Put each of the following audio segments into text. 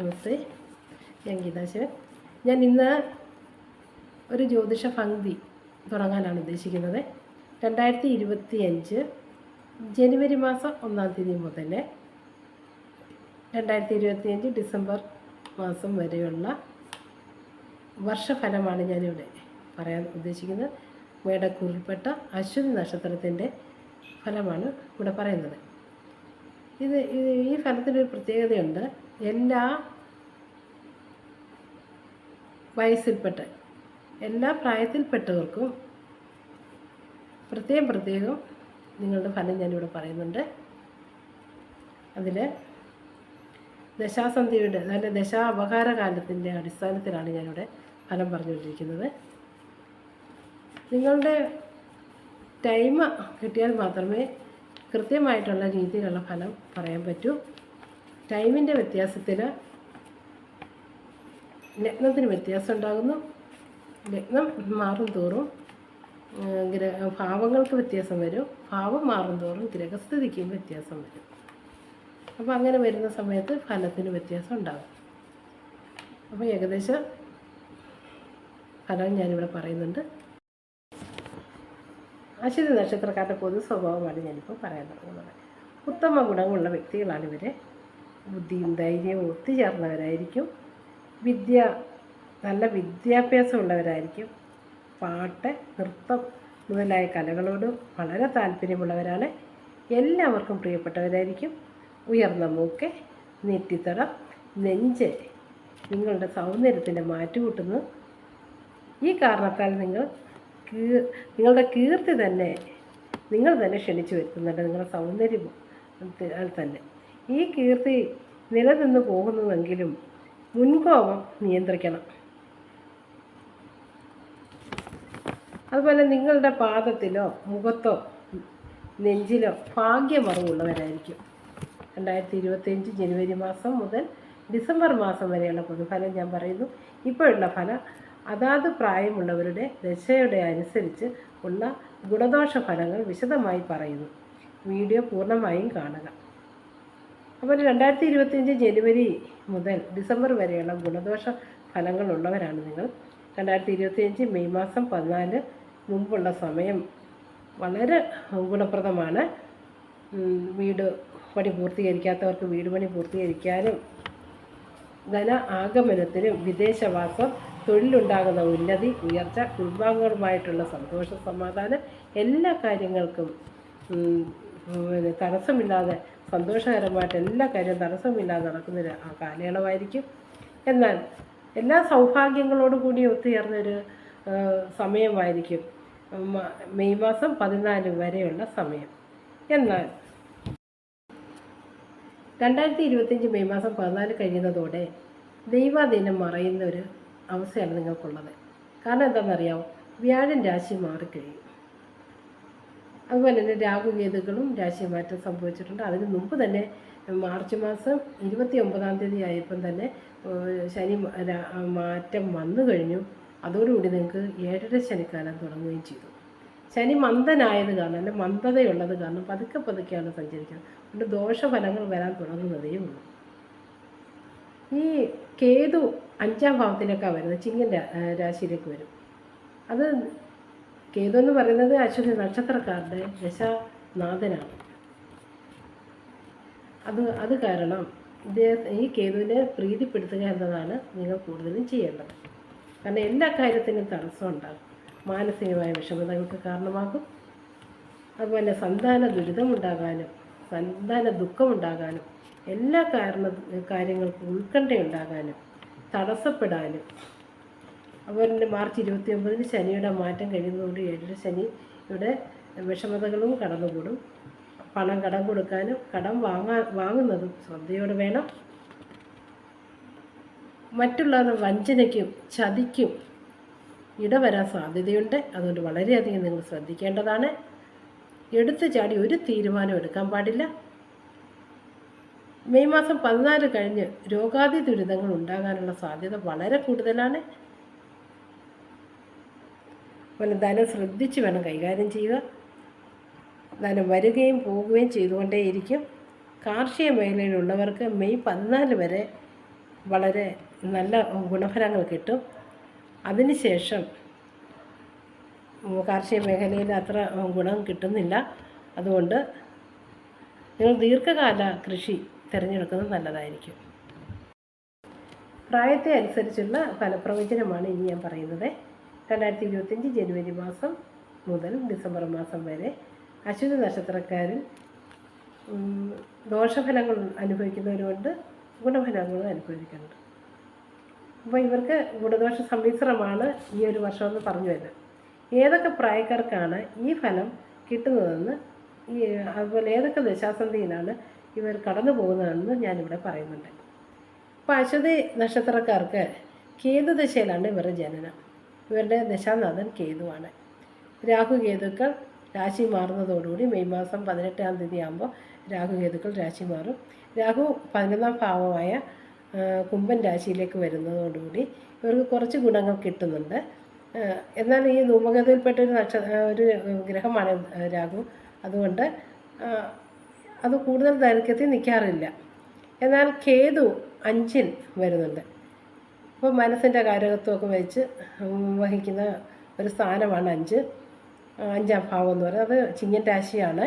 നമസ്തേ. ഞാൻ ഗീതാശിവൻ ഞാൻ ഇന്ന് ഒരു ജ്യോതിഷ പങ്ക്തി തുടങ്ങാനാണ് ഉദ്ദേശിക്കുന്നത്. രണ്ടായിരത്തി ഇരുപത്തി അഞ്ച് ജനുവരി മാസം ഒന്നാം തീയതി മുതൽ രണ്ടായിരത്തി ഇരുപത്തി അഞ്ച് ഡിസംബർ മാസം വരെയുള്ള വർഷഫലമാണ് ഞാനിവിടെ പറയാൻ ഉദ്ദേശിക്കുന്നത്. മേടക്കൂറിൽപ്പെട്ട അശ്വതി നക്ഷത്രത്തിന്റെ ഫലമാണ് ഇവിടെ പറയുന്നത്. ഇത് ഈ ഫലത്തിനൊരു പ്രത്യേകതയുണ്ട്. എല്ലാ വയസ്സിൽപ്പെട്ട എല്ലാ പ്രായത്തിൽപ്പെട്ടവർക്കും പ്രത്യേകം പ്രത്യേകം നിങ്ങളുടെ ഫലം ഞാനിവിടെ പറയുന്നുണ്ട്. അതിൽ ദശാസന്ധിയുടെ അതായത് ദശാ അപകാരകാലത്തിന്റെ അടിസ്ഥാനത്തിലാണ് ഞാനിവിടെ ഫലം പറഞ്ഞുകൊണ്ടിരിക്കുന്നത്. നിങ്ങളുടെ ടൈം കിട്ടിയാൽ മാത്രമേ കൃത്യമായിട്ടുള്ള രീതിയിലുള്ള ഫലം പറയാൻ പറ്റൂ. ടൈമിന്റെ വ്യത്യാസത്തിൽ ലഗ്നത്തിന് വ്യത്യാസം ഉണ്ടാകുന്നു. ലഗ്നം മാറും തോറും ഗ്രഹ ഗ്ര ഭാവങ്ങൾക്ക് വ്യത്യാസം വരും. ഭാവം മാറും തോറും ഗ്രഹസ്ഥിതിക്കും വ്യത്യാസം വരും. അപ്പോൾ അങ്ങനെ വരുന്ന സമയത്ത് ഫലത്തിന് വ്യത്യാസം ഉണ്ടാകും. അപ്പോൾ ഏകദേശം ഫലം ഞാനിവിടെ പറയുന്നുണ്ട്. അശ്വതി നക്ഷത്രക്കാരുടെ പൊതു സ്വഭാവമാണ് ഞാനിപ്പോൾ പറയാൻ തുടങ്ങുന്നത്. ഉത്തമ ഗുണങ്ങളുള്ള വ്യക്തികളാണ് ഇവർ ബുദ്ധിയും ധൈര്യവും ഒത്തുചേർന്നവരായിരിക്കും. വിദ്യ നല്ല വിദ്യാഭ്യാസം ഉള്ളവരായിരിക്കും പാട്ട് നൃത്തം മുതലായ കലകളോട് വളരെ താല്പര്യമുള്ളവരാണ്. എല്ലാവർക്കും പ്രിയപ്പെട്ടവരായിരിക്കും. ഉയർന്ന മൂക്ക് നെറ്റിത്തടം നെഞ്ച് നിങ്ങളുടെ സൗന്ദര്യത്തിന്റെ മാറ്റുകൂട്ടുന്നു ഈ കാരണത്താൽ നിങ്ങൾ നിങ്ങളുടെ കീർത്തി തന്നെ നിങ്ങൾ തന്നെ ക്ഷണിച്ചു വരുത്തുന്നുണ്ട്. നിങ്ങളുടെ സൗന്ദര്യം തന്നെ. ഈ കീർത്തി നിലനിന്ന് പോകുന്നുവെങ്കിലും മുൻകോപം നിയന്ത്രിക്കണം. അതുപോലെ നിങ്ങളുടെ പാദത്തിലോ മുഖത്തോ നെഞ്ചിലോ ഭാഗ്യമറിവുള്ളവരായിരിക്കും. രണ്ടായിരത്തി ഇരുപത്തിയഞ്ച് ജനുവരി മാസം മുതൽ ഡിസംബർ മാസം വരെയുള്ള പൊതുഫലം ഞാൻ പറയുന്നു. ഇപ്പോഴുള്ള ഫലം അതാത് പ്രായമുള്ളവരുടെ ദശയുടെ അനുസരിച്ച് ഉള്ള ഗുണദോഷ ഫലങ്ങൾ വിശദമായി പറയുന്നു. വീഡിയോ പൂർണമായും കാണുക. അപ്പോൾ രണ്ടായിരത്തി ഇരുപത്തിയഞ്ച് ജനുവരി മുതൽ ഡിസംബർ വരെയുള്ള ഗുണദോഷ ഫലങ്ങളുള്ളവരാണ് നിങ്ങൾ. രണ്ടായിരത്തി ഇരുപത്തിയഞ്ച് മെയ് മാസം പതിനാല് മുമ്പുള്ള സമയം വളരെ ഗുണപ്രദമാണ്. വീട് പണി പൂർത്തീകരിക്കാത്തവർക്ക് വീട് പണി പൂർത്തീകരിക്കാനും ധന ആഗമനത്തിനും വിദേശവാസം തൊഴിലുണ്ടാകുന്ന ഉന്നതി ഉയർച്ച കുടുംബാംഗങ്ങളുമായിട്ടുള്ള സന്തോഷ സമാധാനം എല്ലാ കാര്യങ്ങൾക്കും തടസ്സമില്ലാതെ സന്തോഷകരമായിട്ട് എല്ലാ കാര്യവും തടസ്സമില്ലാതെ നടക്കുന്ന ഒരു ആ കാലയളവായിരിക്കും. എന്നാൽ എല്ലാ സൗഭാഗ്യങ്ങളോടും കൂടി ഒത്തുചേർന്നൊരു സമയമായിരിക്കും. മെയ് മാസം പതിനാല് വരെയുള്ള സമയം. എന്നാൽ രണ്ടായിരത്തി ഇരുപത്തിയഞ്ച് മെയ് മാസം പതിനാല് കഴിയുന്നതോടെ ദൈവാധീനം മറയുന്ന ഒരു അവസ്ഥയാണ് നിങ്ങൾക്കുള്ളത്. കാരണം എന്താണെന്നറിയാമോ വ്യാഴൻ രാശി മാറിക്കഴിയും. അതുപോലെ തന്നെ രാഹുകേതുക്കളും രാശി മാറ്റം സംഭവിച്ചിട്ടുണ്ട്. അതിന് മുമ്പ് തന്നെ മാർച്ച് മാസം ഇരുപത്തി ഒമ്പതാം തീയതി ആയപ്പം തന്നെ ശനി മാറ്റം വന്നു കഴിഞ്ഞു. അതോടുകൂടി നിങ്ങൾക്ക് ഏഴര ശനിക്കാലം തുടങ്ങുകയും ചെയ്തു. ശനി മന്ദനായത് കാരണം അല്ലെ മന്ദതയുള്ളത് കാരണം പതുക്കെ പതുക്കെയാണ് സഞ്ചരിക്കുന്നത്. അതുകൊണ്ട് ദോഷഫലങ്ങൾ വരാൻ തുടങ്ങുന്നതേ ഉള്ളൂ. ഈ കേതു അഞ്ചാം ഭാവത്തിലേക്കാണ് വരുന്നത് ചിങ്ങൻ രാശിയിലേക്ക് വരും. അത് കേതു എന്ന് പറയുന്നത് അശ്വതി നക്ഷത്രക്കാരുടെ ദശാനാഥനാണ്. അത് അത് കാരണം ഇദ്ദേഹം ഈ കേതുവിനെ പ്രീതിപ്പെടുത്തുക എന്നതാണ് നിങ്ങൾ കൂടുതലും ചെയ്യേണ്ടത്. കാരണം എല്ലാ കാര്യത്തിനും തടസ്സം ഉണ്ടാകും മാനസികമായ വിഷമതകൾക്ക് കാരണമാകും. അതുപോലെ സന്താന ദുരിതമുണ്ടാകാനും സന്താന ദുഃഖമുണ്ടാകാനും എല്ലാ കാരണ കാര്യങ്ങൾക്കും ഉത്കണ്ഠയുണ്ടാകാനും തടസ്സപ്പെടാനും അതുപോലെ തന്നെ മാർച്ച് ഇരുപത്തി ഒമ്പതിന് ശനിയുടെ മാറ്റം കഴിയുന്നതുകൊണ്ട് ഏഴര ശനി ഇവിടെ വിഷമതകളും കടന്നുകൂടും. പണം കടം കൊടുക്കാനും കടം വാങ്ങാൻ വാങ്ങുന്നതും ശ്രദ്ധയോടെ വേണം. മറ്റുള്ളവരുടെ വഞ്ചനയ്ക്കും ചതിക്കും ഇടവരാൻ സാധ്യതയുണ്ട്. അതുകൊണ്ട് വളരെയധികം നിങ്ങൾ ശ്രദ്ധിക്കേണ്ടതാണ്. എടുത്തു ചാടി ഒരു തീരുമാനം എടുക്കാൻ പാടില്ല. മെയ് മാസം പതിനാല് കഴിഞ്ഞ് രോഗാതി ദുരിതങ്ങൾ ഉണ്ടാകാനുള്ള സാധ്യത വളരെ കൂടുതലാണ്. അതുപോലെ ധനം ശ്രദ്ധിച്ച് വേണം കൈകാര്യം ചെയ്യുക. ധനം വരികയും പോവുകയും ചെയ്തുകൊണ്ടേയിരിക്കും. കാർഷിക മേഖലയിലുള്ളവർക്ക് മെയ് പതിനാല് വരെ വളരെ നല്ല ഗുണഫലങ്ങൾ കിട്ടും. അതിനുശേഷം കാർഷിക മേഖലയിൽ അത്ര ഗുണം കിട്ടുന്നില്ല. അതുകൊണ്ട് നിങ്ങൾ ദീർഘകാല കൃഷി തിരഞ്ഞെടുക്കുന്നത് നല്ലതായിരിക്കും. പ്രായത്തെ അനുസരിച്ചുള്ള ഫലപ്രവചനമാണ് ഇനി ഞാൻ പറയുന്നത്. രണ്ടായിരത്തി ഇരുപത്തിയഞ്ച് ജനുവരി മാസം മുതൽ ഡിസംബർ മാസം വരെ അശ്വതി നക്ഷത്രക്കാരിൽ ദോഷഫലങ്ങൾ അനുഭവിക്കുന്നവരുമുണ്ട് ഗുണഫലങ്ങളും അനുഭവിക്കുന്നുണ്ട്. അപ്പോൾ ഇവർക്ക് ഗുണദോഷ സമ്മിശ്രമാണ് ഈ ഒരു വർഷമെന്ന് പറഞ്ഞു വരുന്നത്. ഏതൊക്കെ പ്രായക്കാർക്കാണ് ഈ ഫലം കിട്ടുന്നതെന്ന് ഈ അതുപോലെ ഏതൊക്കെ ദശാസന്ധിയിലാണ് ഇവർ കടന്നു പോകുന്നതെന്ന് ഞാനിവിടെ പറയുന്നുണ്ട്. അപ്പോൾ അശ്വതി നക്ഷത്രക്കാർക്ക് കേതു ദശയിലാണ് ഇവരുടെ ജനനം. ഇവരുടെ ദശാനാഥൻ കേതുവാണ്. രാഹു കേതുക്കൾ രാശി മാറുന്നതോടുകൂടി മെയ് മാസം പതിനെട്ടാം തീയതി ആകുമ്പോൾ രാഹു കേതുക്കൾ രാശി മാറും. രാഹു പതിനൊന്നാം ഭാവമായ കുംഭൻ രാശിയിലേക്ക് വരുന്നതോടുകൂടി ഇവർക്ക് കുറച്ച് ഗുണങ്ങൾ കിട്ടുന്നുണ്ട്. എന്നാൽ ഈ ധൂമഗതിയിൽപ്പെട്ട ഒരു നക്ഷ ഒരു ഗ്രഹമാണ് രാഹു. അതുകൊണ്ട് അത് കൂടുതൽ ദൈർഘ്യത്തിൽ നിൽക്കാറില്ല. എന്നാൽ കേതു അഞ്ചിൽ വരുന്നുണ്ട്. അപ്പോൾ മനസ്സിന്റെ കാരകത്വമൊക്കെ വെച്ച് വഹിക്കുന്ന ഒരു സ്ഥാനമാണ് അഞ്ച്. അഞ്ചാം ഭാവം എന്ന് പറയുന്നത്. അത് ചിങ്ങൻ രാശിയാണ്.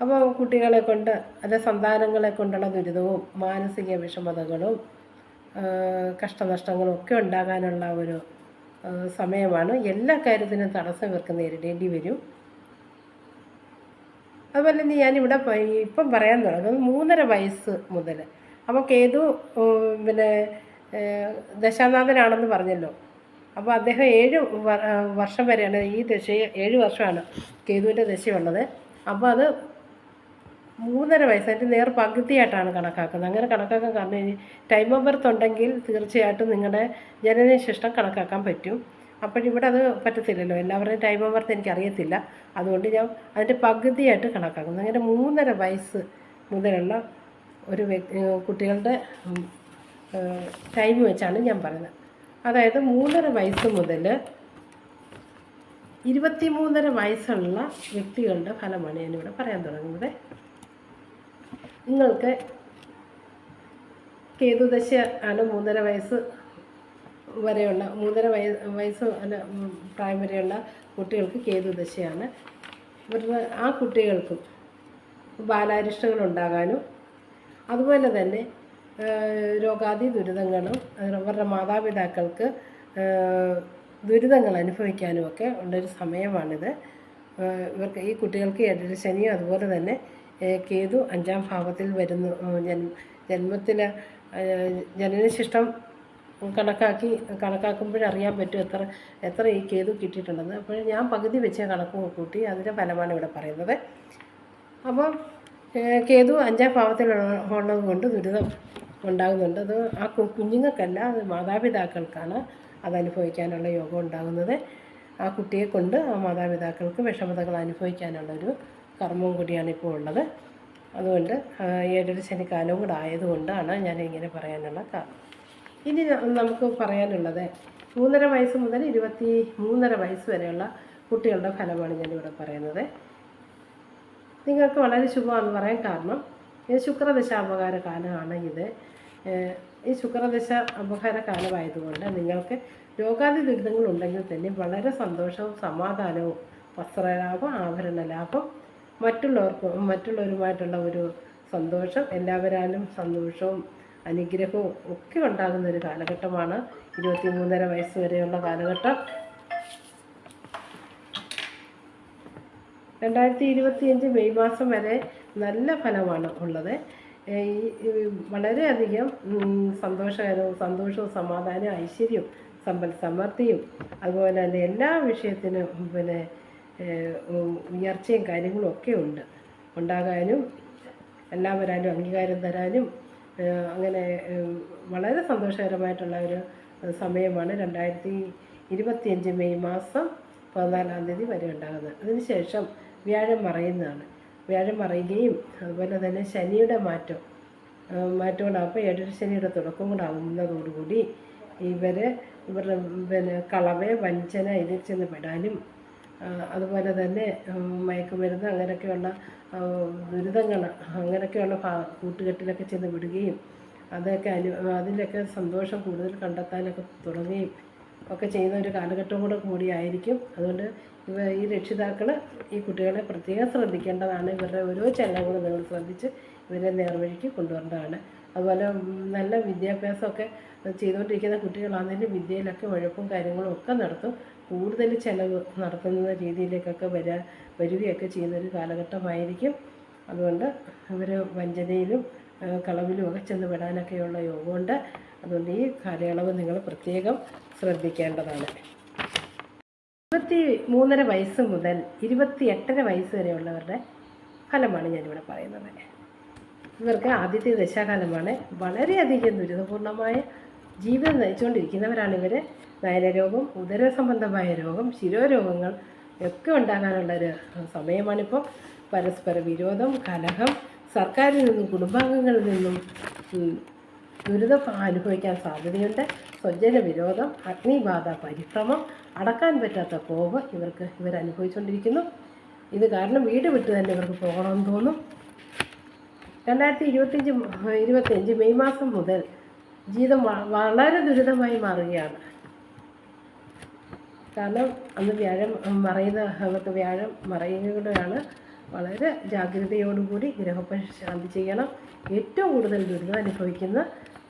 അപ്പോൾ കുട്ടികളെ കൊണ്ട് അല്ലെ സന്താനങ്ങളെ കൊണ്ടുള്ള ദുരിതവും മാനസിക വിഷമതകളും കഷ്ടനഷ്ടങ്ങളും ഒക്കെ ഉണ്ടാകാനുള്ള ഒരു സമയമാണ്. എല്ലാ കാര്യത്തിനും തടസ്സം ഇവർക്ക് നേരിടേണ്ടി വരും. അതുപോലെ തന്നെ ഞാനിവിടെ ഇപ്പം പറയാൻ തുടങ്ങുന്നത് മൂന്നര വയസ്സ് മുതൽ അപ്പോൾ കേതു പിന്നെ ദശാനാഥനാണെന്ന് പറഞ്ഞല്ലോ. അപ്പോൾ അദ്ദേഹം ഏഴ് വർഷം വരെയാണ് ഈ ദശ ഏഴ് വർഷമാണ് കേതുവിന്റെ ദശയുള്ളത് അപ്പോൾ അത് മൂന്നര വയസ്സ് അതിന്റെ നേർ പകുതിയായിട്ടാണ് കണക്കാക്കുന്നത്. അങ്ങനെ കണക്കാക്കാൻ കാരണം ഇനി ടൈം ഓഫ് ബർത്ത് ഉണ്ടെങ്കിൽ തീർച്ചയായിട്ടും നിങ്ങളുടെ ജനനശിഷ്ടം കണക്കാക്കാൻ പറ്റും. അപ്പോഴിവിടെ അത് പറ്റത്തില്ലല്ലോ. എല്ലാവരുടെയും ടൈം ഓഫ് ബർത്ത് എനിക്കറിയത്തില്ല. അതുകൊണ്ട് ഞാൻ അതിന്റെ പകുതിയായിട്ട് കണക്കാക്കുന്നു. അങ്ങനെ മൂന്നര വയസ്സ് മുതലുള്ള ഒരു കുട്ടികളുടെ ടൈം വെച്ചാണ് ഞാൻ പറയുന്നത്. അതായത് മൂന്നര വയസ്സ് മുതൽ ഇരുപത്തി മൂന്നര വയസ്സുള്ള വ്യക്തികളുടെ ഫലമാണ് ഞാനിവിടെ പറയാൻ തുടങ്ങുന്നത്. നിങ്ങൾക്ക് കേതുദശ ആണ് മൂന്നര വയസ്സ് വരെയുള്ള മൂന്നര വയ വയസ്സ് അല്ല പ്രായം വരെയുള്ള കുട്ടികൾക്ക് കേതുദശയാണ്. ഇവരുടെ ആ കുട്ടികൾക്കും ബാലാരിഷ്ടങ്ങൾ ഉണ്ടാകാനും അതുപോലെ തന്നെ രോഗാതി ദുരിതങ്ങളും അവരുടെ മാതാപിതാക്കൾക്ക് ദുരിതങ്ങൾ അനുഭവിക്കാനുമൊക്കെ ഉള്ളൊരു സമയമാണിത്. ഇവർക്ക് ഈ കുട്ടികൾക്ക് ഏഴര ശനിയും അതുപോലെ തന്നെ കേതു അഞ്ചാം ഭാവത്തിൽ വരുന്നു. ജന്മ ജന്മത്തിൽ ജനനശിഷ്ടം കണക്കാക്കി കണക്കാക്കുമ്പോഴറിയാൻ പറ്റും എത്ര എത്ര ഈ കേതു കിട്ടിയിട്ടുണ്ടെന്ന്. അപ്പോൾ ഞാൻ പകുതി വെച്ച കണക്ക് കൂട്ടി അതിന്റെ ഫലമാണ് ഇവിടെ പറയുന്നത്. അപ്പം ഏഹ്, കേതു അഞ്ചാം ഭാവത്തിൽ ഉള്ളത് കൊണ്ട് ദുരിതം ഉണ്ടാകുന്നുണ്ട്. അത് ആ കുഞ്ഞുങ്ങൾക്കല്ല അത് മാതാപിതാക്കൾക്കാണ് അത് അനുഭവിക്കാനുള്ള യോഗം ഉണ്ടാകുന്നത്. ആ കുട്ടിയെ കൊണ്ട് ആ മാതാപിതാക്കൾക്ക് വിഷമതകൾ അനുഭവിക്കാനുള്ളൊരു കർമ്മവും കൂടിയാണ് ഇപ്പോൾ ഉള്ളത്. അതുകൊണ്ട് ഏഴര ശനി കാലവും കൂടെ ആയതുകൊണ്ടാണ് ഞാൻ ഇങ്ങനെ പറയാനുള്ള കാരണം ഇനി നമുക്ക് പറയാനുള്ളത് മൂന്നര വയസ്സ് മുതൽ ഇരുപത്തി മൂന്നര വയസ്സ് വരെയുള്ള കുട്ടികളുടെ ഫലമാണ് ഞാനിവിടെ പറയുന്നത്. നിങ്ങൾക്ക് വളരെ ശുഭമാണെന്ന് പറയാൻ കാരണം ഇത് ശുക്രദശ അപകാര കാലമാണ് ഇത്. ഈ ശുക്രദശ അപകാര കാലമായതുകൊണ്ട് നിങ്ങൾക്ക് രോഗാദി ദുരിതങ്ങൾ ഉണ്ടെങ്കിൽ തന്നെ വളരെ സന്തോഷവും സമാധാനവും വസ്ത്രലാഭം ആഭരണ ലാഭം മറ്റുള്ളവർക്ക് മറ്റുള്ളവരുമായിട്ടുള്ള ഒരു സന്തോഷം എല്ലാവരാലും സന്തോഷവും അനുഗ്രഹവും ഒക്കെ ഉണ്ടാകുന്ന ഒരു കാലഘട്ടമാണ്. ഇരുപത്തി മൂന്നര വയസ്സ് വരെയുള്ള കാലഘട്ടം. രണ്ടായിരത്തി ഇരുപത്തിയഞ്ച് മെയ് മാസം വരെ നല്ല ഫലമാണ് ഉള്ളത്. വളരെയധികം സന്തോഷകരവും സന്തോഷവും സമാധാനവും ഐശ്വര്യവും സമ്പൽ സമൃദ്ധിയും അതുപോലെ തന്നെ എല്ലാ വിഷയത്തിനും പിന്നെ ഉയർച്ചയും കാര്യങ്ങളും ഒക്കെ ഉണ്ട്. ഉണ്ടാകാനും എല്ലാവരാലും അംഗീകാരം തരാനും അങ്ങനെ വളരെ സന്തോഷകരമായിട്ടുള്ള ഒരു സമയമാണ് രണ്ടായിരത്തി ഇരുപത്തിയഞ്ച് മെയ് മാസം പതിനാലാം തീയതി വരെ ഉണ്ടാകുന്നത്. അതിനുശേഷം വ്യാഴം മറയുന്നതാണ്. വ്യാഴം മറയുകയും അതുപോലെ തന്നെ ശനിയുടെ മാറ്റം ആ, മാറ്റം കൂടെ അപ്പോൾ ഏഴര ശനിയുടെ തുടക്കം കൂടെ ഇവർ ഇവരുടെ പിന്നെ കളവ് വഞ്ചന ഇതിൽ ചെന്ന് പെടാനും അതുപോലെ തന്നെ മയക്കുമരുന്ന് അങ്ങനെയൊക്കെയുള്ള ദുരിതങ്ങൾ അങ്ങനെയൊക്കെയുള്ള ഭാ- കൂട്ടുകെട്ടിലൊക്കെ ചെന്ന് വിടുകയും അതൊക്കെ അനു അതിലൊക്കെ സന്തോഷം കൂടുതൽ കണ്ടെത്താനൊക്കെ തുടങ്ങുകയും ഒക്കെ ചെയ്യുന്ന ഒരു കാലഘട്ടം കൂടെ കൂടിയായിരിക്കും. അതുകൊണ്ട് ഈ രക്ഷിതാക്കൾ ഈ കുട്ടികളെ പ്രത്യേകം ശ്രദ്ധിക്കേണ്ടതാണ്. ഇവരുടെ ഓരോ ചലനങ്ങളും നിങ്ങൾ ശ്രദ്ധിച്ച് ഇവരെ നേർവഴിക്ക് കൊണ്ടുവരേണ്ടതാണ്. അതുപോലെ നല്ല വിദ്യാഭ്യാസമൊക്കെ ചെയ്തുകൊണ്ടിരിക്കുന്ന കുട്ടികളാണെങ്കിലും വിദ്യയിലൊക്കെ ഉഴപ്പും കാര്യങ്ങളും ഒക്കെ നടത്തും. കൂടുതൽ ചിലവ് നടത്തുന്ന രീതിയിലേക്കൊക്കെ വരാ വരികയൊക്കെ ചെയ്യുന്നൊരു കാലഘട്ടമായിരിക്കും. അതുകൊണ്ട് ഇവർ വഞ്ചനയിലും കളവിലും ഒക്കെ ചെന്ന് വിടാനൊക്കെയുള്ള യോഗമുണ്ട്. അതുകൊണ്ട് ഈ കാലയളവ് നിങ്ങൾ പ്രത്യേകം ശ്രദ്ധിക്കേണ്ടതാണ്. ഇരുപത്തി മൂന്നര വയസ്സ് മുതൽ ഇരുപത്തി എട്ടര വയസ്സ് വരെയുള്ളവരുടെ ഫലമാണ് ഞാനിവിടെ പറയുന്നത്. ഇവർക്ക് ആദ്യത്തെ ദശാകാലമാണ് വളരെയധികം ദുരിതപൂർണമായ ജീവിതം നയിച്ചുകൊണ്ടിരിക്കുന്നവരാണ് ഇവർ നയനരോഗം ഉദര സംബന്ധമായ രോഗം ശിരോരോഗങ്ങൾ ഒക്കെ ഉണ്ടാകാനുള്ളൊരു സമയമാണിപ്പോൾ പരസ്പര വിരോധം കലഹം സർക്കാരിൽ നിന്നും കുടുംബാംഗങ്ങളിൽ നിന്നും ദുരിതം അനുഭവിക്കാൻ സാധ്യതയുണ്ട്. സ്വജന വിരോധം അഗ്നിബാധ പരിഭ്രമം അടക്കാൻ പറ്റാത്ത കോപം ഇവർക്ക് ഇവർ അനുഭവിച്ചുകൊണ്ടിരിക്കുന്നു ഇത് കാരണം വീട് വിട്ട് തന്നെ ഇവർക്ക് പോകണമെന്ന് തോന്നും. രണ്ടായിരത്തി ഇരുപത്തിയഞ്ച് ഇരുപത്തിയഞ്ച് മെയ് മാസം മുതൽ ജീവിതം വളരെ ദുരിതമായി മാറുകയാണ്. കാരണം അന്ന് വ്യാഴം മറയുന്ന അവർക്ക് വ്യാഴം മറയുകയാണ്. വളരെ ജാഗ്രതയോടുകൂടി ഗ്രഹപരിശാന്തി ചെയ്യണം. ഏറ്റവും കൂടുതൽ ദുരിതം അനുഭവിക്കുന്ന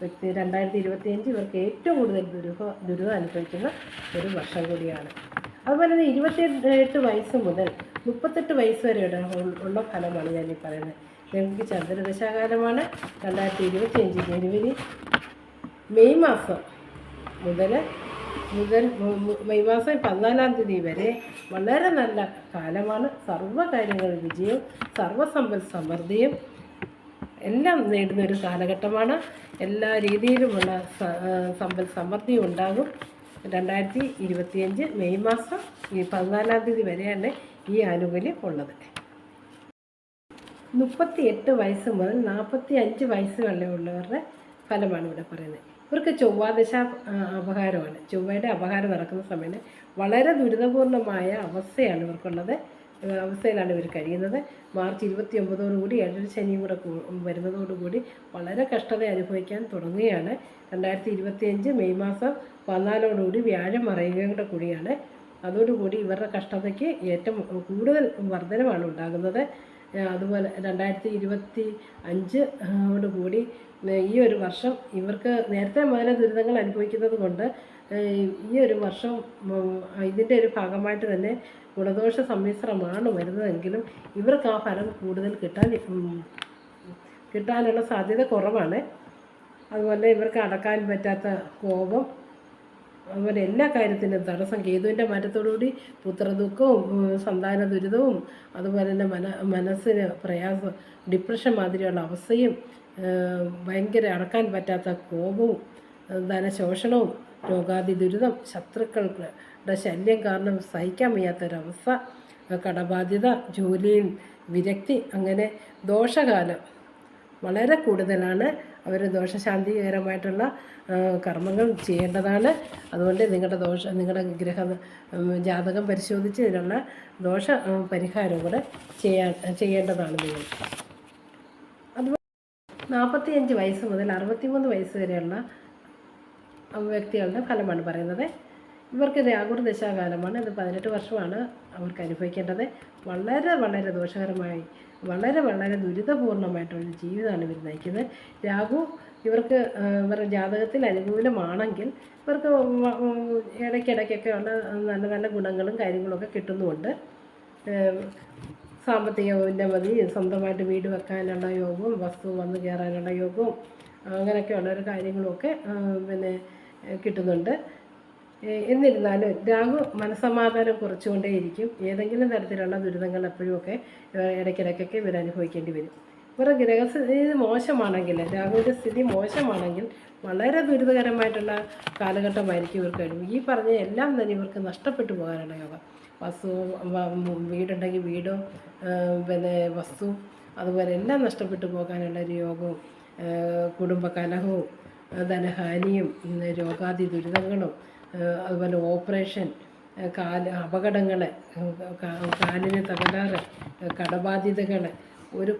വ്യക്തി രണ്ടായിരത്തി ഇരുപത്തിയഞ്ച് ഇവർക്ക് ഏറ്റവും കൂടുതൽ ദുരൂഹ ദുരിതം അനുഭവിക്കുന്ന ഒരു വർഷം കൂടിയാണ്. അതുപോലെ തന്നെ ഇരുപത്തി എട്ട് വയസ്സ് മുതൽ മുപ്പത്തെട്ട് വയസ്സ് വരെ ഉള്ള ഫലമാണ് ഞാൻ ഈ പറയുന്നത്. ഞങ്ങൾക്ക് ചന്ദ്രദശാകാലമാണ് രണ്ടായിരത്തി ഇരുപത്തിയഞ്ച് ജനുവരി മെയ് മാസം മുതൽ മുതൽ മെയ് മാസം പതിനാലാം തീയതി വരെ വളരെ നല്ല കാലമാണ്. സർവ കാര്യങ്ങളിൽ വിജയവും സർവസമ്പൽ സമൃദ്ധിയും എല്ലാം നേടുന്ന ഒരു കാലഘട്ടമാണ്. എല്ലാ രീതിയിലുമുള്ള സമ്പൽ സമൃദ്ധിയും ഉണ്ടാകും. രണ്ടായിരത്തി ഇരുപത്തിയഞ്ച് മെയ് മാസം ഈ പതിനാലാം തീയതി വരെയാണ് ഈ ആനുകൂല്യം ഉള്ളത്. മുപ്പത്തി എട്ട് വയസ്സ് മുതൽ നാൽപ്പത്തി അഞ്ച് വയസ്സ് വരെയുള്ളവരുടെ ഫലമാണ് ഇവിടെ പറയുന്നത്. ഇവർക്ക് ചൊവ്വാദശ അപഹാരമാണ്. ചൊവ്വയുടെ അപഹാരം നടക്കുന്ന സമയത്ത് വളരെ ദുരിതപൂർണമായ അവസ്ഥയാണ് ഇവർക്കുള്ളത്. അവസ്ഥയിലാണ് ഇവർ കഴിയുന്നത്. മാർച്ച് ഇരുപത്തി ഒമ്പതോടുകൂടി ഏഴര ശനിയും കൂടെ വരുന്നതോടുകൂടി വളരെ കഷ്ടത അനുഭവിക്കാൻ തുടങ്ങുകയാണ്. രണ്ടായിരത്തി ഇരുപത്തിയഞ്ച് മെയ് മാസം പതിനാലോടുകൂടി വ്യാഴം മറയുകയും കൂടെ കൂടിയാണ്. അതോടുകൂടി ഇവരുടെ കഷ്ടതയ്ക്ക് ഏറ്റവും കൂടുതൽ വർധനമാണ് ഉണ്ടാകുന്നത്. അതുപോലെ രണ്ടായിരത്തി ഇരുപത്തി അഞ്ച് കൂടി ഈ ഒരു വർഷം ഇവർക്ക് നേരത്തെ മുതലേ ദുരിതങ്ങൾ അനുഭവിക്കുന്നത് കൊണ്ട് ഈ ഒരു വർഷം ഇതിന്റെ ഒരു ഭാഗമായിട്ട് തന്നെ ഗുണദോഷ സമ്മിശ്രമാണ് വരുന്നതെങ്കിലും ഇവർക്ക് ആ ഫലം കൂടുതൽ കിട്ടാൻ കിട്ടാനുള്ള സാധ്യത കുറവാണ്. അതുപോലെ ഇവർക്ക് അടക്കാൻ പറ്റാത്ത കോപം അതുപോലെ എല്ലാ കാര്യത്തിനും തടസ്സം കേതുവിന്റെ മരത്തോടുകൂടി പുത്രദുഃഖവും സന്താന ദുരിതവും അതുപോലെ തന്നെ മന മനസ്സിന് പ്രയാസം ഡിപ്രഷൻ മാതിരിയുള്ള അവസ്ഥയും ഭയങ്കര അടക്കാൻ പറ്റാത്ത കോപവും ധനശോഷണവും രോഗാതി ദുരിതം ശത്രുക്കളുടെ ശല്യം കാരണം സഹിക്കാൻ വയ്യാത്തൊരവസ്ഥ കടബാധ്യത ജോലിയിൽ വിരക്തി അങ്ങനെ ദോഷകാലം വളരെ കൂടുതലാണ്. അവർ ദോഷശാന്തികരമായിട്ടുള്ള കർമ്മങ്ങൾ ചെയ്യേണ്ടതാണ്. അതുകൊണ്ട് നിങ്ങളുടെ ദോഷ നിങ്ങളുടെ ഗ്രഹ ജാതകം പരിശോധിച്ച് ഇതിനുള്ള ദോഷ പരിഹാരം കൂടെ ചെയ്യാൻ ചെയ്യേണ്ടതാണ് നിങ്ങൾ. അതുപോലെ നാൽപ്പത്തിയഞ്ച് വയസ്സ് മുതൽ അറുപത്തിമൂന്ന് വയസ്സ് വരെയുള്ള വ്യക്തികളുടെ ഫലമാണ് പറയുന്നത്. ഇവർക്ക് രാഹുർ ദശാകാലമാണ്. ഇത് പതിനെട്ട് വർഷമാണ് അവർക്ക് അനുഭവിക്കേണ്ടത്. വളരെ വളരെ ദോഷകരമായി വളരെ വളരെ ദുരിതപൂർണമായിട്ടുള്ള ജീവിതമാണ് ഇവർ നയിക്കുന്നത്. രാഹു ഇവർക്ക് ഇവരുടെ ജാതകത്തിൽ അനുകൂലമാണെങ്കിൽ ഇവർക്ക് ഇടയ്ക്കിടയ്ക്കൊക്കെ ഉള്ള നല്ല നല്ല ഗുണങ്ങളും കാര്യങ്ങളൊക്കെ കിട്ടുന്നുമുണ്ട്. സാമ്പത്തിക ഉന്നമതി സ്വന്തമായിട്ട് വീട് വെക്കാനുള്ള യോഗവും വസ്തു വന്നു കയറാനുള്ള യോഗവും അങ്ങനെയൊക്കെയുള്ള ഒരു കാര്യങ്ങളുമൊക്കെ പിന്നെ കിട്ടുന്നുണ്ട്. എന്നിരുന്നാലും രാഹു മനസമാധാനം കുറച്ചുകൊണ്ടേയിരിക്കും. ഏതെങ്കിലും തരത്തിലുള്ള ദുരിതങ്ങൾ എപ്പോഴുമൊക്കെ ഇടയ്ക്കിടയ്ക്കൊക്കെ ഇവർ അനുഭവിക്കേണ്ടി വരും. ഇവരുടെ ഗ്രഹസ്ഥിതി മോശമാണെങ്കിൽ രാഹുവിന്റെ സ്ഥിതി മോശമാണെങ്കിൽ വളരെ ദുരിതകരമായിട്ടുള്ള കാലഘട്ടമായിരിക്കും ഇവർക്ക് കഴിയും ഈ പറഞ്ഞ എല്ലാം തന്നെ ഇവർക്ക് നഷ്ടപ്പെട്ടു യോഗം വസ്തു വീടുണ്ടെങ്കിൽ വീടും പിന്നെ വസ്തു അതുപോലെ എല്ലാം നഷ്ടപ്പെട്ടു പോകാനുള്ള ഒരു യോഗവും കുടുംബ ഏഹ് ധനഹാനിയും രോഗാതി ദുരിതങ്ങളും അതുപോലെ ഓപ്പറേഷൻ കാല അപകടങ്ങൾ കാലിന് തകരാറ് കടബാധ്യതകൾ ഒരു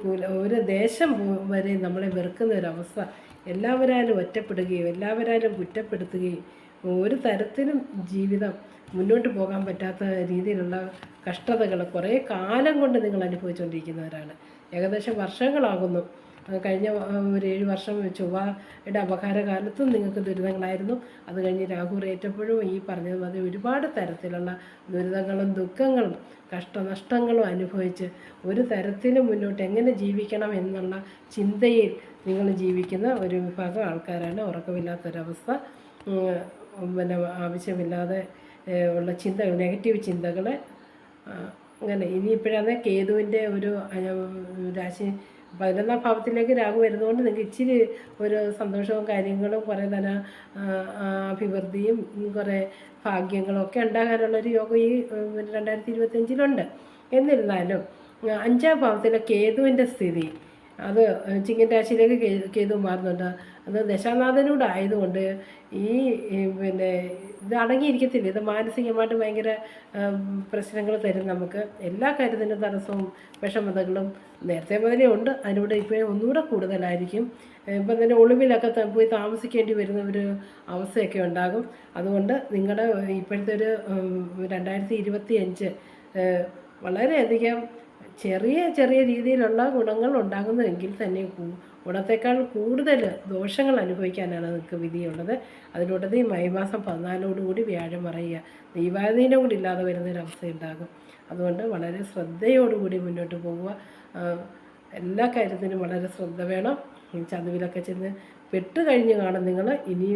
ഒരു ദേശം വരെ നമ്മളെ വെറുക്കുന്ന ഒരവസ്ഥ. എല്ലാവരാലും ഒറ്റപ്പെടുകയും എല്ലാവരാലും കുറ്റപ്പെടുത്തുകയും ഒരു തരത്തിലും ജീവിതം മുന്നോട്ട് പോകാൻ പറ്റാത്ത രീതിയിലുള്ള കഷ്ടതകൾ കുറേ കാലം കൊണ്ട് നിങ്ങൾ അനുഭവിച്ചുകൊണ്ടിരിക്കുന്നവരാണ് ഏകദേശം വർഷങ്ങളാകുന്നു. കഴിഞ്ഞ ഒരു ഏഴ് വർഷം ചൊവ്വയുടെ അപകാരകാലത്തും നിങ്ങൾക്ക് ദുരിതങ്ങളായിരുന്നു. അത് കഴിഞ്ഞ് രാഹു ഏറ്റപ്പോഴും ഈ പറഞ്ഞതുമാതിരി ഒരുപാട് തരത്തിലുള്ള ദുരിതങ്ങളും ദുഃഖങ്ങളും കഷ്ടനഷ്ടങ്ങളും അനുഭവിച്ച് ഒരു തരത്തിലും മുന്നോട്ട് എങ്ങനെ ജീവിക്കണം എന്നുള്ള ചിന്തയിൽ നിങ്ങൾ ജീവിക്കുന്ന ഒരു വിഭാഗം ആൾക്കാരാണ്. ഉറക്കമില്ലാത്തൊരവസ്ഥ പിന്നെ ആവശ്യമില്ലാതെ ഉള്ള ചിന്തകൾ നെഗറ്റീവ് ചിന്തകൾ അങ്ങനെ. ഇനിയിപ്പോഴാണ് കേതുവിന്റെ ഒരു രാശി പതിനൊന്നാം ഭാവത്തിലേക്ക് രാഹു വരുന്നതുകൊണ്ട് നിങ്ങൾക്ക് ഇച്ചിരി ഒരു സന്തോഷവും കാര്യങ്ങളും കുറേ ധന അഭിവൃദ്ധിയും കുറേ ഭാഗ്യങ്ങളും ഒക്കെ ഉണ്ടാകാനുള്ളൊരു യോഗം ഈ രണ്ടായിരത്തി ഇരുപത്തഞ്ചിലുണ്ട് എന്നിരുന്നാലും അഞ്ചാം ഭാവത്തിലെ കേതുവിന്റെ സ്ഥിതി അത് ചിങ്ങൻ കേതു മാറുന്നുണ്ട്. അത് ദശാനാഥനൂടെ ആയതുകൊണ്ട് ഈ പിന്നെ ഇത് അടങ്ങിയിരിക്കത്തില്ല? ഇത് മാനസികമായിട്ട് ഭയങ്കര പ്രശ്നങ്ങൾ തരും നമുക്ക്. എല്ലാ കാര്യത്തിന്റെ തടസ്സവും വിഷമതകളും നേരത്തെ മുതലേ ഉണ്ട്. അതിലൂടെ ഇപ്പോൾ ഒന്നുകൂടെ കൂടുതലായിരിക്കും. ഇപ്പം തന്നെ ഒളിവിലൊക്കെ പോയി താമസിക്കേണ്ടി വരുന്ന ഒരു അവസ്ഥയൊക്കെ ഉണ്ടാകും. അതുകൊണ്ട് നിങ്ങളുടെ ഇപ്പോഴത്തെ ഒരു രണ്ടായിരത്തി ഇരുപത്തി അഞ്ച് വളരെയധികം ചെറിയ ചെറിയ രീതിയിലുള്ള ഗുണങ്ങൾ ഉണ്ടാകുന്നതെങ്കിൽ തന്നെ ഗുണത്തെക്കാൾ കൂടുതൽ ദോഷങ്ങൾ അനുഭവിക്കാനാണ് നിങ്ങൾക്ക് വിധിയുള്ളത്. അതിലൂടെ ഈ മെയ് മാസം പതിനാലോടുകൂടി വ്യാഴം മറയുക ദൈവാധീനം കൂടി ഇല്ലാതെ വരുന്നൊരവസ്ഥ ഉണ്ടാകും അതുകൊണ്ട് വളരെ ശ്രദ്ധയോടുകൂടി മുന്നോട്ട് പോവുക. എല്ലാ കാര്യത്തിനും വളരെ ശ്രദ്ധ വേണം. ചതുവിലൊക്കെ ചെന്ന് പെട്ട് കഴിഞ്ഞ് കാണും നിങ്ങൾ ഇനി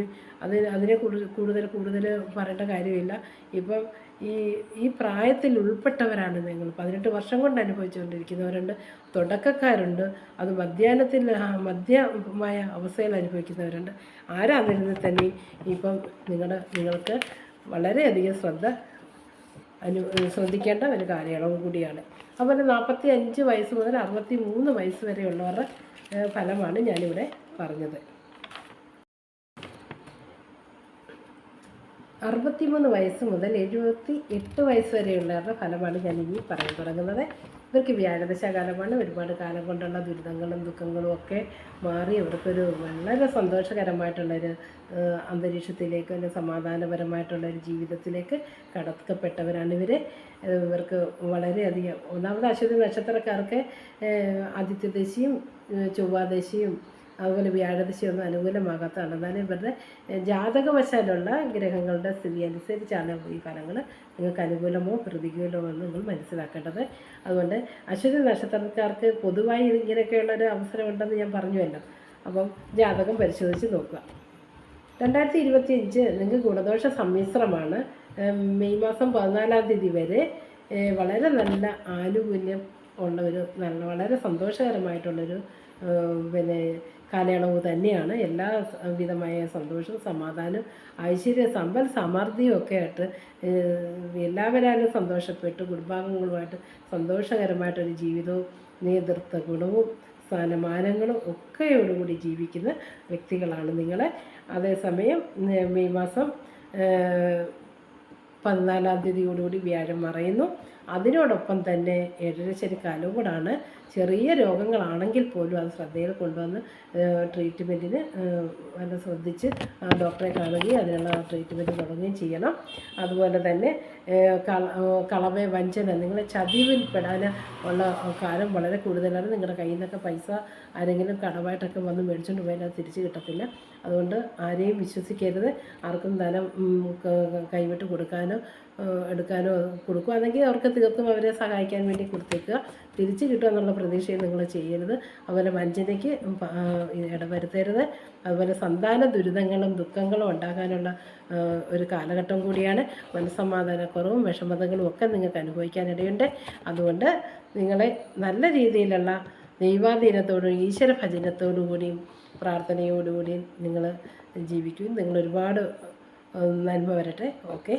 അതിന് അതിനെ കൂടുതൽ കൂടുതൽ പറയേണ്ട കാര്യമില്ല. ഇപ്പം ഈ ഈ പ്രായത്തിൽ ഉൾപ്പെട്ടവരാണ് നിങ്ങൾ. പതിനെട്ട് വർഷം കൊണ്ട് അനുഭവിച്ചുകൊണ്ടിരിക്കുന്നവരുണ്ട് തുടക്കക്കാരുണ്ട്. അത് മധ്യാഹ്നത്തിൽ മധ്യമായ അവസ്ഥയിൽ അനുഭവിക്കുന്നവരുണ്ട്. ആരാതിരുന്ന് തന്നെ ഇപ്പം നിങ്ങളുടെ നിങ്ങൾക്ക് വളരെയധികം ശ്രദ്ധ അനു ശ്രദ്ധിക്കേണ്ട ഒരു കാലയളവ് കൂടിയാണ്. അതുപോലെ നാൽപ്പത്തി അഞ്ച് വയസ്സ് മുതൽ അറുപത്തി മൂന്ന് വയസ്സ് വരെയുള്ളവരുടെ ഫലമാണ് ഞാനിവിടെ പറഞ്ഞത്. അറുപത്തിമൂന്ന് വയസ്സ് മുതൽ എഴുപത്തി എട്ട് വയസ്സ് വരെയുള്ളവരുടെ ഫലമാണ് ഞാൻ ഇനി പറയാൻ തുടങ്ങുന്നത്. ഇവർക്ക് വ്യാഴദശാകാലമാണ് ഒരുപാട് കാലം കൊണ്ടുള്ള ദുരിതങ്ങളും ദുഃഖങ്ങളും ഒക്കെ മാറി അവർക്കൊരു വളരെ സന്തോഷകരമായിട്ടുള്ളൊരു അന്തരീക്ഷത്തിലേക്ക് അല്ലെങ്കിൽ സമാധാനപരമായിട്ടുള്ളൊരു ജീവിതത്തിലേക്ക് കടക്കപ്പെട്ടവരാണ് ഇവർ ഇവർക്ക് വളരെയധികം ഒന്നാമത് അശ്വതി നക്ഷത്രക്കാർക്ക് ആദിത്യദശിയും ചൊവ്വാദശയും അതുപോലെ വ്യാഴദശയൊന്നും അനുകൂലമാകാത്തതാണ്. എന്നാലും ഇവരുടെ ജാതകവശാലുള്ള ഗ്രഹങ്ങളുടെ സ്ഥിതി അനുസരിച്ചാണ് ഈ ഫലങ്ങൾ നിങ്ങൾക്ക് അനുകൂലമോ പ്രതികൂലമോ എന്ന് നിങ്ങൾ മനസ്സിലാക്കേണ്ടത്. അതുകൊണ്ട് അശ്വതി നക്ഷത്രക്കാർക്ക് പൊതുവായി ഇങ്ങനെയൊക്കെയുള്ള ഒരു അവസരമുണ്ടെന്ന് ഞാൻ പറഞ്ഞുവല്ലോ. അപ്പം ജാതകം പരിശോധിച്ച് നോക്കുക. രണ്ടായിരത്തി ഇരുപത്തി അഞ്ച് നിങ്ങൾക്ക് ഗുണദോഷ സമ്മിശ്രമാണ്. മെയ് മാസം പതിനാലാം തീയതി വരെ വളരെ നല്ല ആനുകൂല്യം ഉള്ള ഒരു നല്ല വളരെ സന്തോഷകരമായിട്ടുള്ളൊരു പിന്നെ കാലയളവ് തന്നെയാണ്. എല്ലാ വിധമായ സന്തോഷവും സമാധാനവും ഐശ്വര്യ സമ്പൽ സമൃദ്ധിയും ഒക്കെ ആയിട്ട് എല്ലാവരും സന്തോഷപ്പെട്ട് കുടുംബാംഗങ്ങളുമായിട്ട് സന്തോഷകരമായിട്ടൊരു ജീവിതവും നേതൃത്വ ഗുണവും സ്ഥാനമാനങ്ങളും ഒക്കെയോടുകൂടി ജീവിക്കുന്ന വ്യക്തികളാണ് നിങ്ങളെ. അതേസമയം മെയ് മാസം പതിനാലാം തീയതിയോടുകൂടി വ്യാഴം മറയുന്നു. അതിനോടൊപ്പം തന്നെ ഏഴരശ്ശേരി കാലവും കൂടാണ്. ചെറിയ രോഗങ്ങളാണെങ്കിൽ പോലും അത് ശ്രദ്ധയിൽ കൊണ്ടുവന്ന് ട്രീറ്റ്മെന്റിന് നല്ല ശ്രദ്ധിച്ച് ഡോക്ടറെ കാണുകയും അതിനുള്ള ട്രീറ്റ്മെന്റ് തുടങ്ങുകയും ചെയ്യണം. അതുപോലെ തന്നെ ഏഹ്, കള ഏഹ്, വഞ്ചന നിങ്ങൾ ചതിവിൽ പെടാൻ ഉള്ള കാലം വളരെ കൂടുതലാണ്. നിങ്ങളുടെ കയ്യിൽ നിന്നൊക്കെ പൈസ ആരെങ്കിലും കടമായിട്ടൊക്കെ വന്ന് മേടിച്ചുകൊണ്ട് പോയാൽ അത് തിരിച്ച് കിട്ടത്തില്ല. അതുകൊണ്ട് ആരെയും വിശ്വസിക്കരുത്. ആർക്കും ധനം കൈവിട്ട് കൊടുക്കാനോ എടുക്കാനോ കൊടുക്കുകയാണെങ്കിൽ അവർക്ക് തീർത്തും അവരെ സഹായിക്കാൻ വേണ്ടി കൊടുത്തേക്കുക. തിരിച്ച് കിട്ടുമെന്നുള്ള പ്രതീക്ഷയും നിങ്ങൾ ചെയ്യരുത്. അതുപോലെ വഞ്ചനയ്ക്ക് ഇടവരുത്തരുത്. അതുപോലെ സന്താന ദുരിതങ്ങളും ദുഃഖങ്ങളും ഉണ്ടാകാനുള്ള ഒരു കാലഘട്ടം കൂടിയാണ്. മനസ്സമാധാനക്കുറവും വിഷമതകളും ഒക്കെ നിങ്ങൾക്ക് അനുഭവിക്കാനിടയുണ്ട്. അതുകൊണ്ട് നിങ്ങളെ നല്ല രീതിയിലുള്ള ദൈവാധീനത്തോടും ഈശ്വര ഭജനത്തോടു കൂടിയും പ്രാർത്ഥനയോടുകൂടിയും നിങ്ങൾ ജീവിക്കുകയും നിങ്ങൾ ഒരുപാട് നന്മ വരട്ടെ. ഓക്കെ.